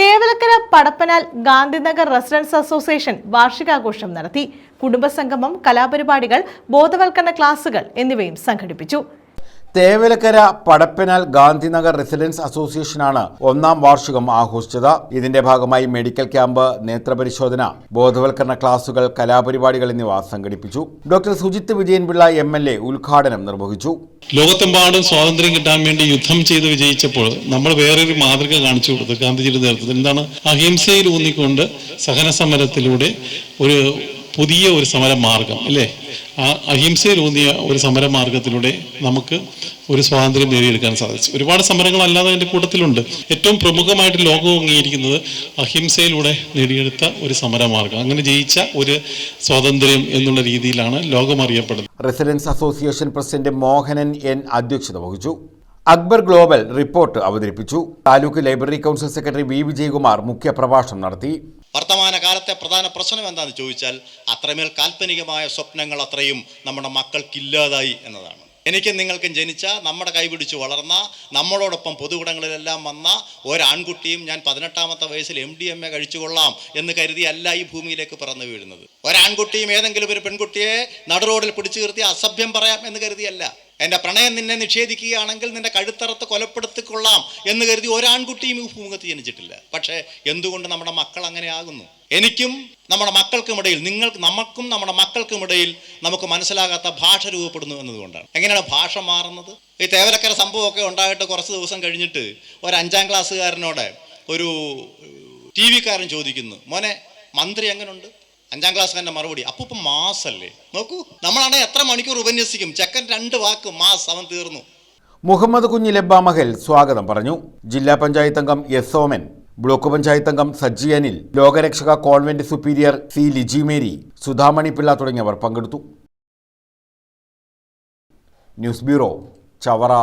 Thevalakkara Padappanal Gandhinagar residence association വാർഷികാഘോഷം നടത്തി. കുടുംബസംഗമം കലാപരിപാടികൾ ബോധവൽക്കരണ ക്ലാസുകൾ എന്നിവയും സംഘടിപ്പിച്ചു. തേവലക്കര പടപ്പനാൽ ഗാന്ധിനഗർ റെസിഡൻസ് അസോസിയേഷനാണ് ഒന്നാം വാർഷികം ആഘോഷിച്ചത്. ഇതിന്റെ ഭാഗമായി മെഡിക്കൽ ക്യാമ്പ് നേത്രപരിശോധന ബോധവൽക്കരണ ക്ലാസുകൾ കലാപരിപാടികൾ എന്നിവ സംഘടിപ്പിച്ചു. Doctor Sujith Vijayan Pillai M L A ഉദ്ഘാടനം നിർവഹിച്ചു. ലോകത്തെമ്പാടും സ്വാതന്ത്ര്യം കിട്ടാൻ വേണ്ടി യുദ്ധം ചെയ്ത് വിജയിച്ചപ്പോൾ നമ്മൾ വേറൊരു മാതൃക കാണിച്ചു കൊടുത്തു ഗാന്ധിജിയുടെ നേതൃത്വത്തിൽ. എന്താണ്? അഹിംസയിൽ ഊന്നിക്കൊണ്ട് സഹന സമരത്തിലൂടെ ഒരു പുതിയ ഒരു സമരമാർഗം അല്ലേ? ആ അഹിംസയിൽ ഊന്നിയ ഒരു സമരമാർഗത്തിലൂടെ നമുക്ക് ഒരു സ്വാതന്ത്ര്യം നേടിയെടുക്കാൻ സാധിച്ചു. ഒരുപാട് സമരങ്ങൾ അല്ലാതെ അതിന്റെ കൂട്ടത്തിലുണ്ട്. ഏറ്റവും പ്രമുഖമായിട്ട് ലോകം അംഗീകരിക്കുന്നത് അഹിംസയിലൂടെ നേടിയെടുത്ത ഒരു സമരമാർഗം. അങ്ങനെ ജയിച്ച ഒരു സ്വാതന്ത്ര്യം എന്നുള്ള രീതിയിലാണ് ലോകം അറിയപ്പെടുന്നത്. Residence association president Mohanan N അധ്യക്ഷത വഹിച്ചു. അക്ബർ ഗ്ലോബൽ റിപ്പോർട്ട് അവതരിപ്പിച്ചു. Taluk library council secretary V Vijayakumar മുഖ്യപ്രഭാഷണം നടത്തി. വർത്തമാനകാലത്തെ പ്രധാന പ്രശ്നം എന്താണെന്ന് ചോദിച്ചാൽ അത്രമേൽ കാൽപ്പനികമായ സ്വപ്നങ്ങൾ അത്രയും നമ്മുടെ മക്കൾക്കില്ലാതായി എന്നതാണ്. എനിക്കും നിങ്ങൾക്കും ജനിച്ച നമ്മുടെ കൈപിടിച്ച് വളർന്ന നമ്മളോടൊപ്പം പൊതുകുടങ്ങളിലെല്ലാം വന്ന ഒരാൺകുട്ടിയും ഞാൻ പതിനെട്ടാമത്തെ വയസ്സിൽ എം ഡി എം എ കഴിച്ചുകൊള്ളാം എന്ന് കരുതിയല്ല ഈ ഭൂമിയിലേക്ക് പറന്നു വീഴുന്നത്. ഒരാൺകുട്ടിയും ഏതെങ്കിലും ഒരു പെൺകുട്ടിയെ നടുറോഡിൽ പിടിച്ചു നിർത്തി അസഭ്യം പറയാം എന്ന് കരുതിയല്ല. എന്റെ പ്രണയം നിന്നെ നിഷേധിക്കുകയാണെങ്കിൽ നിന്റെ കഴുത്തറത്ത് കൊലപ്പെടുത്തിക്കൊള്ളാം എന്ന് കരുതി ഒരാൺകുട്ടിയും ഈ ഭൂമുഖത്ത് ജനിച്ചിട്ടില്ല. പക്ഷേ എന്തുകൊണ്ട് നമ്മുടെ മക്കൾ അങ്ങനെ ആകുന്നു എനിക്കും നമ്മുടെ മക്കൾക്കുമിടയിൽ നിങ്ങൾ നമുക്കും നമ്മുടെ മക്കൾക്കുമിടയിൽ നമുക്ക് മനസ്സിലാകാത്ത ഭാഷ രൂപപ്പെടുന്നു എന്നതുകൊണ്ടാണ്. എങ്ങനെയാണ് ഭാഷ മാറുന്നത്? ഈ തേവലക്കര സംഭവമൊക്കെ ഉണ്ടായിട്ട് കുറച്ച് ദിവസം കഴിഞ്ഞിട്ട് ഒരു അഞ്ചാം ക്ലാസ്സുകാരനോട് ഒരു ടി വിക്കാരൻ ചോദിക്കുന്നു മോനെ മന്ത്രി എങ്ങനെയുണ്ട് അഞ്ചാം ക്ലാസ് ക്ലാസ്സുകാരന്റെ മറുപടി അപ്പൂപ്പ ഇപ്പം മാസല്ലേ? നോക്കൂ നമ്മളാണെങ്കിൽ എത്ര മണിക്കൂർ ഉപന്യസിക്കും. ചെക്കൻ രണ്ട് വാക്ക് മാസ് അവൻ തീർന്നു. മുഹമ്മദ് കുഞ്ഞി ലബ്ബാമഹൽ സ്വാഗതം പറഞ്ഞു. ജില്ലാ പഞ്ചായത്ത് അംഗം എസ് ഓമൻ ബ്ലോക്ക് പഞ്ചായത്ത് അംഗം Saji Anil Lokarakshaka convent superior C Lijimary Sudhamani Pillai തുടങ്ങിയവർ പങ്കെടുത്തു. News bureau Chavara.